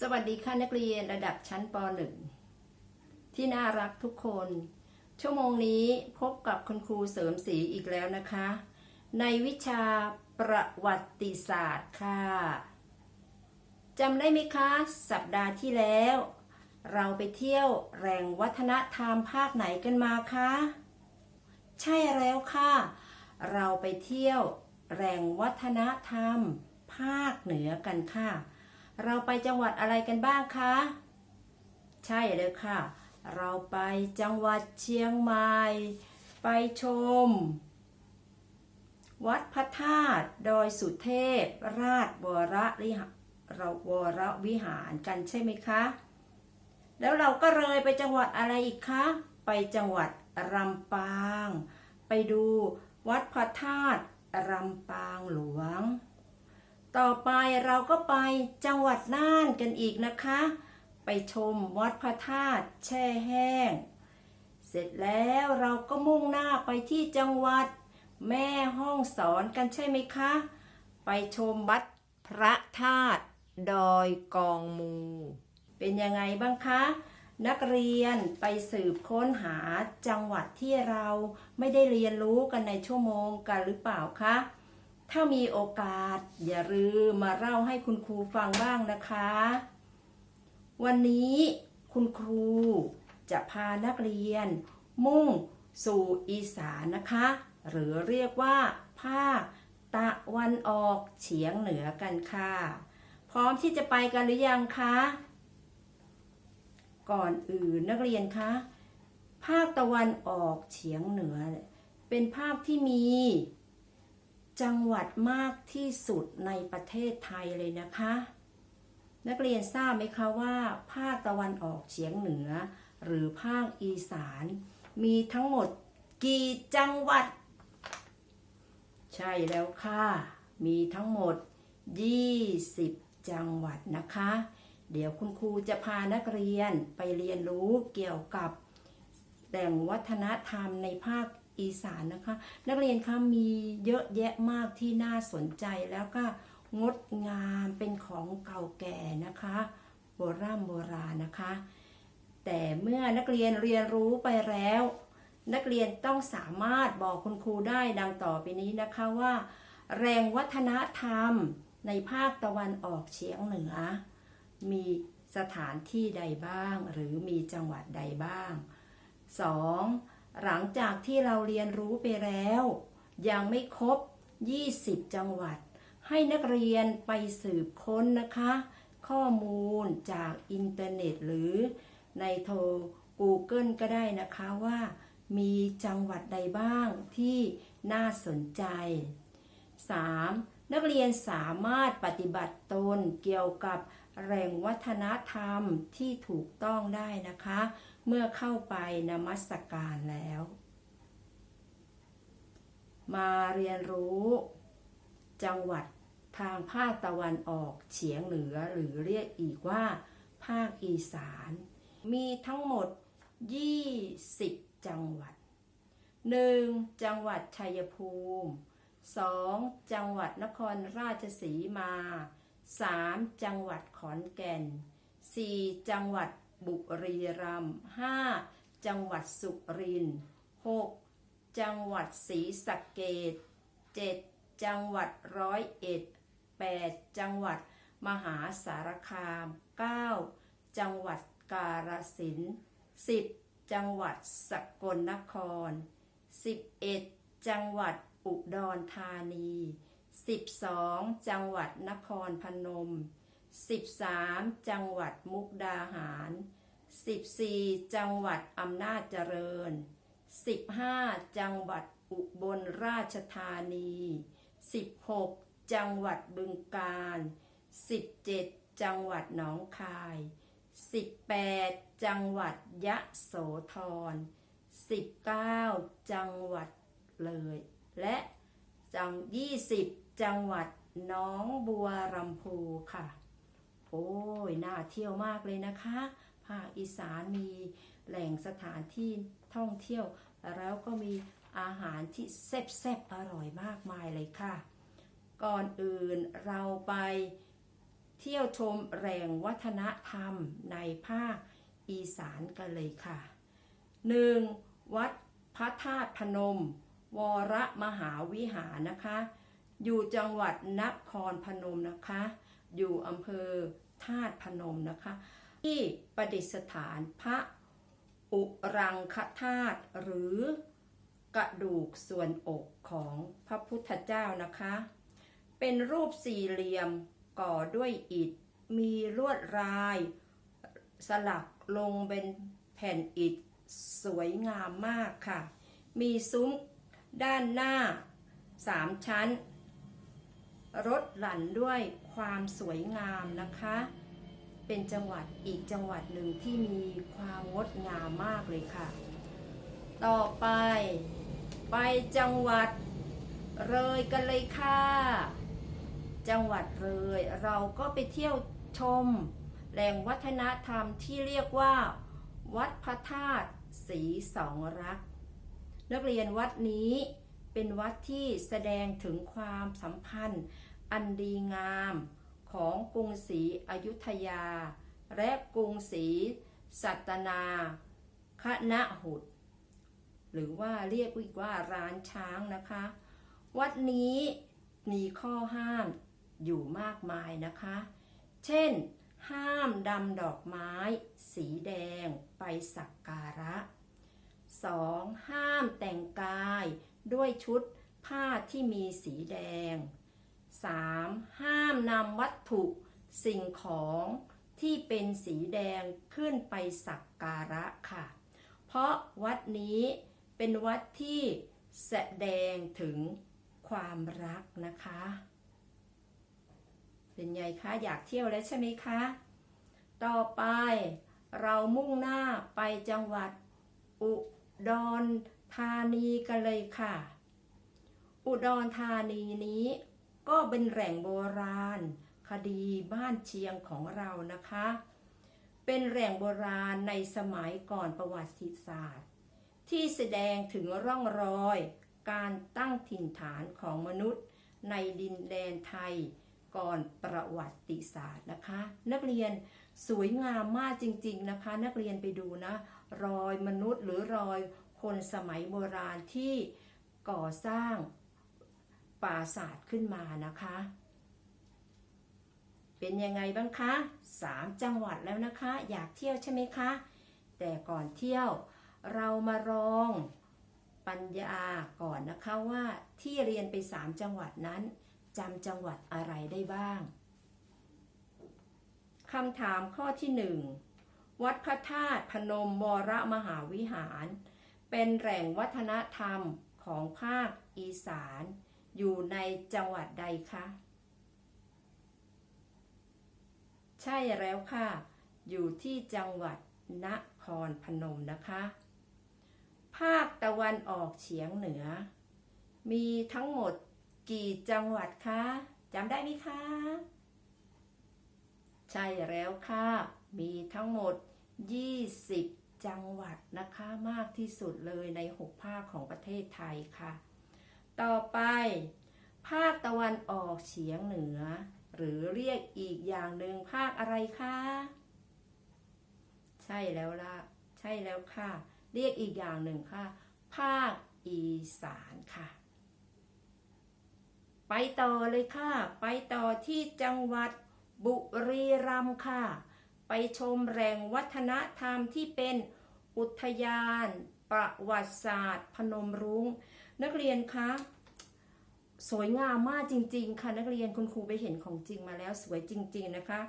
สวัสดีค่ะนักเรียนระดับชั้นป .1 ที่น่ารักทุกคน ชั่วโมงนี้พบกับคุณครูเสริมสีอีกแล้วนะคะ ในวิชาประวัติศาสตร์ค่ะจำได้ไหมคะ สัปดาห์ที่แล้ว เราไปเที่ยวแหล่งวัฒนธรรมภาคไหนกันมาคะใช่แล้วค่ะ เราไปเที่ยวแหล่งวัฒนธรรมภาคเหนือกันค่ะ เราไปจังหวัดอะไรกันบ้างคะ ใช่เลยค่ะ เราไปจังหวัดเชียงใหม่ ไปชม วัดพระธาตุดอยสุเทพ ราชวรวิหารเราวรวิหารกันใช่ไหมคะ แล้วเราก็เลยไปจังหวัดอะไรอีกคะ ไปจังหวัดลำปาง ไปดูวัดพระธาตุลำปางหลวง ต่อไปเราก็ไปจังหวัดน่านกันอีกนะคะ ไปชมวัดพระธาตุแช่แห้ง เสร็จแล้วเราก็มุ่งหน้าไปที่จังหวัด แม่ห้องสอนกันใช่ไหมคะ ไปชมวัดพระธาตุดอยกองมู เป็นยังไงบ้างคะ นักเรียนไปสืบค้นหาจังหวัดที่เราไม่ได้เรียนรู้กันในชั่วโมงกันหรือเปล่าคะ ถ้ามีโอกาส อย่าลืมมาเล่าให้คุณครูฟังบ้างนะคะ วันนี้คุณครูจะพานักเรียน มุ่งสู่อีสานนะคะ หรือเรียกว่าภาคตะวันออกเฉียงเหนือกันค่ะ พร้อมที่จะไปกันหรือยังคะ ก่อนอื่นนักเรียนคะภาคตะวันออกเฉียงเหนือ เป็นภาคที่มี จังหวัดมากที่สุดในประเทศไทยเลยนะคะ นักเรียนทราบไหมคะว่า ภาคตะวันออกเฉียงเหนือ หรือภาคอีสาน มีทั้งหมดกี่จังหวัด ใช่แล้วค่ะ มีทั้งหมด 20 จังหวัดนะคะ เดี๋ยวคุณครูจะพานักเรียนไปเรียนรู้เกี่ยวกับแหล่งวัฒนธรรมในภาค อีสานนะคะ นักเรียนคะมีเยอะแยะมากที่น่าสนใจแล้วก็งดงามเป็นของเก่าแก่นะคะ โบราณโบราณนะคะ แต่เมื่อนักเรียนเรียนรู้ไปแล้ว นักเรียนต้องสามารถบอกคุณครูได้ดังต่อไปนี้นะคะว่า แรงวัฒนธรรมในภาคตะวันออกเฉียงเหนือ มีสถานที่ใดบ้าง หรือมีจังหวัดใดบ้าง 2. หลังจากที่เราเรียนรู้ไปแล้ว ยังไม่ครบ 20 จังหวัด ให้นักเรียนไปสืบค้นนะคะ ข้อมูลจากอินเทอร์เน็ตหรือในโทร Google ก็ได้นะคะว่ามีจังหวัดใดบ้างที่น่าสนใจ 3. นักเรียนสามารถปฏิบัติตนเกี่ยวกับแหล่งวัฒนธรรมที่ถูกต้องได้นะคะ เมื่อเข้าไปนมัสการแล้ว มาเรียนรู้ จังหวัดทางภาคตะวันออกเฉียงเหนือหรือเรียกอีกว่า ภาคอีสาน มีทั้งหมด 20 จังหวัด 1. จังหวัดชัยภูมิ 2. จังหวัดนครราชสีมา 3. จังหวัดขอนแก่น 4. จังหวัด บุรีรัมย์ 5. จังหวัดสุรินทร์ 6. จังหวัดศรีสะเกษ 7. จังหวัดร้อยเอ็ด 8. จังหวัดมหาสารคาม 9. จังหวัดกาฬสินธุ์ 10. จังหวัดสกลนคร 11. จังหวัดอุดรธานี 12. จังหวัดนครพนม 13. จังหวัดมุกดาหาร 14. จังหวัดอำนาจเจริญ 15. จังหวัดอุบลราชธานี 16. จังหวัดบึงกาฬ 17. จังหวัดหนองคาย 18. จังหวัดยะโสธร 19. จังหวัดเลย และจัง 20 จังหวัดหน้องบัวลำพูค่ะ อ้ยน่าเที่ยวมากเลยนะคะ ภาคอีสานมีแหล่งสถานที่ท่องเที่ยว แล้วก็มีอาหารที่แซ่บๆอร่อยมากมายเลยค่ะ ก่อนอื่นเราไปเที่ยวชมแหล่งวัฒนธรรมในภาคอีสานกันเลยค่ะ 1. วัดพระธาตุพนม วรมหาวิหารนะคะ อยู่จังหวัดนครพนมนะคะ อยู่อำเภอ ธาตุพนมนะคะ ที่ประดิษฐานพระอุรังคธาตุหรือกระดูกส่วนอกของพระพุทธเจ้านะคะ เป็นรูปสี่เหลี่ยมก่อด้วยอิฐ มีลวดลาย สลักลงเป็นแผ่นอิฐสวยงามมากค่ะ มีซุ้มด้านหน้าสามชั้น รถหลั่นด้วยความสวยงามนะคะ เป็นจังหวัดอีกจังหวัดหนึ่งที่มีความงดงามมากเลยค่ะ ต่อไปไปจังหวัดเลยกันเลยค่ะ จังหวัดเลยเราก็ไปเที่ยวชมแหล่งวัฒนธรรมที่เรียกว่า วัดพระธาตุสีสองรัก นักเรียนวัดนี้ เป็นวัดที่แสดงถึงความสัมพันธ์ อันดีงามของกรุงศรีอยุธยา และกรุงศรีสัตนาคณะหุดหรือว่าเรียกอีกว่าร้านช้างนะคะ วัดนี้มีข้อห้ามอยู่มากมายนะคะ เช่น ห้ามดำดอกไม้ สีแดงไปสักการะ 2. ห้ามแต่งกาย ด้วยชุดผ้าที่มีสีแดง 3. ห้ามนำวัตถุสิ่งของที่เป็นสีแดงขึ้นไปสักการะค่ะ เพราะวัดนี้เป็นวัดที่แสดงถึงความรักนะคะ เป็นไงคะ อยากเที่ยวแล้วใช่ไหมคะ ต่อไปเรามุ่งหน้าไปจังหวัดอุดร ธานีกันเลยค่ะ อุดรธานีนี้ก็เป็นแหล่งโบราณ คดีบ้านเชียงของเรานะคะ เป็นแหล่งโบราณในสมัยก่อนประวัติศาสตร์ ที่แสดงถึงร่องรอย การตั้งถิ่นฐานของมนุษย์ ในดินแดนไทย ก่อนประวัติศาสตร์นะคะ นักเรียนสวยงามมากจริง ๆนะคะ นักเรียนไปดูนะ รอยมนุษย์หรือรอย คนสมัยโบราณที่ก่อสร้างปราสาทขึ้นมานะคะ เป็นยังไงบ้างคะสามจังหวัดแล้วนะคะ อยากเที่ยวใช่ไหมคะ แต่ก่อนเที่ยวเรามาลองปัญญาก่อนนะคะว่าที่เรียนไปสามจังหวัดนั้นจำจังหวัดอะไรได้บ้างคำถามข้อที่หนึ่งวัดพระธาตุพนมวรมหาวิหาร เป็นแหล่งวัฒนธรรมของภาคอีสาน อยู่ในจังหวัดใดคะ ใช่แล้วค่ะ อยู่ที่จังหวัดนครพนมนะคะ ภาคตะวันออกเฉียงเหนือ มีทั้งหมดกี่จังหวัดคะจำได้ไหมคะ ใช่แล้วค่ะ มีทั้งหมด 20 จังหวัดนะคะมากที่สุดเลยใน 6 ภาคของประเทศไทยค่ะ ต่อไป ภาคตะวันออกเฉียงเหนือ หรือเรียกอีกอย่างหนึ่งภาคอะไรคะใช่แล้วล่ะใช่แล้วค่ะ เรียกอีกอย่างหนึ่งค่ะ ภาคอีสานค่ะ ไปต่อเลยค่ะ ไปต่อที่จังหวัดบุรีรัมย์ค่ะ ไปชมแหล่งวัฒนธรรมที่เป็น อุทยาน ประวัติศาสตร์ พนมรุง้ง นักเรียนคะสวยงามมากจริง ๆ ค่ะนักเรียนคุณครูไปเห็นของจริงมาแล้วสวยจริง ๆ นะคะ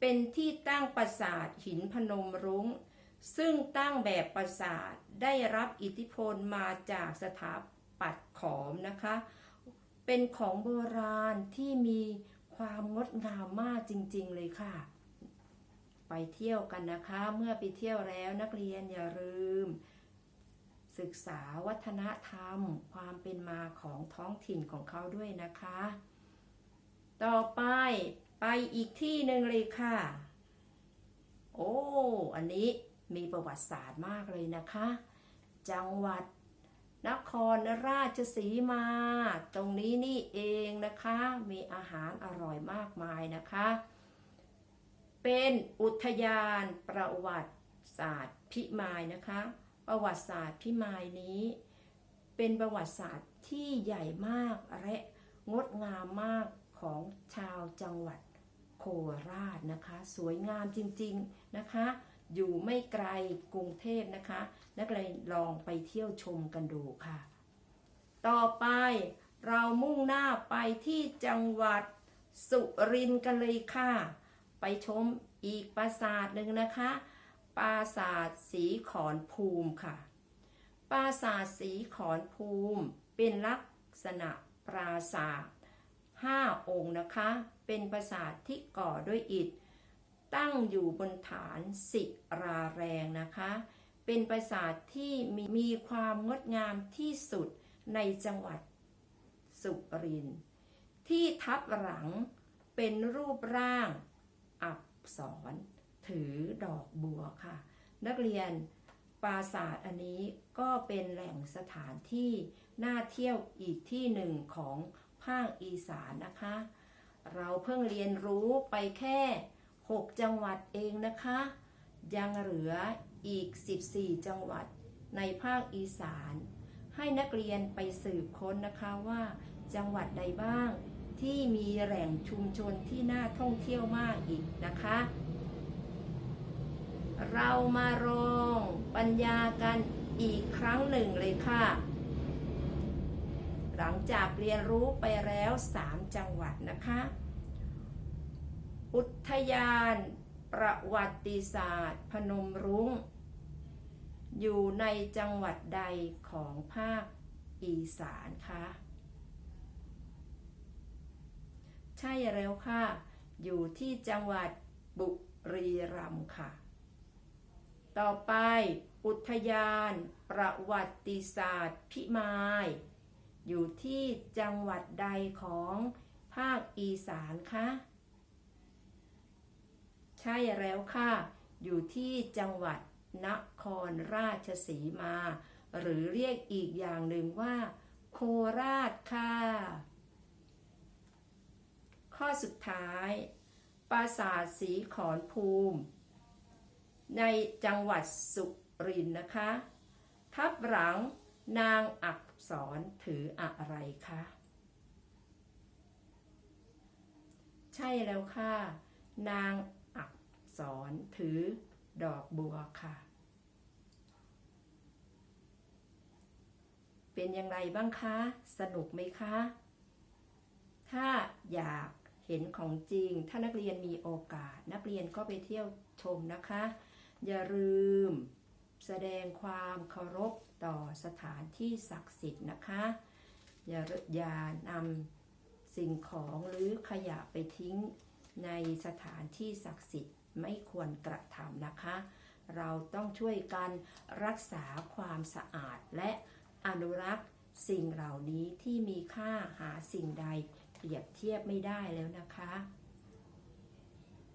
เป็นที่ตั้งปราสาทหินพนมรุง้ง ซึ่งตั้งแบบปราสาทได้รับอิทธิพลมาจากสถาปัตย์ขอมนะคะ เป็นของโบราณที่มีความงดงามมากจริง ๆ เลยค่ะ ไปเที่ยวกันนะคะ เมื่อไปเที่ยวแล้วนักเรียนอย่าลืม ศึกษาวัฒนธรรม ความเป็นมาของท้องถิ่นของเขาด้วยนะคะ ต่อไปไปอีกที่หนึ่งเลยค่ะ โอ้ อันนี้มีประวัติศาสตร์มากเลยนะคะ จังหวัดนครราชสีมา ตรงนี้นี่เองนะคะ มีอาหารอร่อยมากมายนะคะ เป็นอุทยานประวัติศาสตร์พิมายนะคะ ประวัติศาสตร์พิมายนี้ เป็นประวัติศาสตร์ที่ใหญ่มากและงดงามมากของชาวจังหวัดโคราชนะคะ สวยงามจริงๆนะคะ อยู่ไม่ไกลกรุงเทพนะคะ นักเรียนลองไปเที่ยวชมกันดูค่ะ ต่อไปเรามุ่งหน้าไปที่จังหวัดสุรินทร์กันเลยค่ะ ไปชมอีกปราสาทหนึ่งนะคะ ปราสาทสีขอนภูมิค่ะ ปราสาทสีขอนภูมิ เป็นลักษณะปราสาทห้าองค์นะคะ เป็นปราสาทที่ก่อด้วยอิฐ ตั้งอยู่บนฐานศิราแรงนะคะ เป็นปราสาทที่มีมีความงดงามที่สุดในจังหวัดสุรินทร์ที่ทับหลังเป็นรูปร่าง อักษรถือดอกบัวค่ะ นักเรียนปราสาทอันนี้ก็เป็นแหล่งสถานที่น่าเที่ยวอีกที่หนึ่งของภาคอีสานนะคะ เราเพิ่งเรียนรู้ไปแค่ 6 จังหวัดเองนะคะ ยังเหลืออีก 14 จังหวัดในภาคอีสาน ให้นักเรียนไปสืบค้นนะคะว่าจังหวัดใดบ้าง ที่มีแหล่งชุมชนที่น่าท่องเที่ยวมากอีกนะคะ เรามาลองปัญญากันอีกครั้งหนึ่งเลยค่ะ หลังจากเรียนรู้ไปแล้ว 3 จังหวัดนะคะ อุทยานประวัติศาสตร์ พนมรุง้ง อยู่ในจังหวัดใดของภาคอีสานคะใช่แล้วค่ะ อยู่ที่จังหวัดบุรีรัมย์ค่ะ ต่อไปอุทยานประวัติศาสตร์พิมาย อยู่ที่จังหวัดใดของภาคอีสานคะใช่แล้วค่ะ อยู่ที่จังหวัดนครราชสีมา หรือเรียกอีกอย่างหนึ่งว่า โคราชค่ะ ข้อสุดท้าย ปราสาทสีขอนภูมิ ในจังหวัดสุรินทร์นะคะ ทับหลังนางอักษรถืออะไรคะ ใช่แล้วค่ะ นางอักษรถือดอกบัวค่ะ เป็นอย่างไรบ้างคะ สนุกไหมคะ ถ้าอยาก เห็นของจริง ถ้านักเรียนมีโอกาส นักเรียนก็ไปเที่ยวชมนะคะ อย่าลืมแสดงความเคารพต่อสถานที่ศักดิ์สิทธิ์นะคะ อย่าอย่านำสิ่งของหรือขยะไปทิ้งในสถานที่ศักดิ์สิทธิ์ไม่ควรกระทำนะคะ เราต้องช่วยกันรักษาความสะอาดและอนุรักษ์สิ่งเหล่านี้ที่มีค่าหาสิ่งใด เปรียบเทียบไม่ได้แล้วนะคะ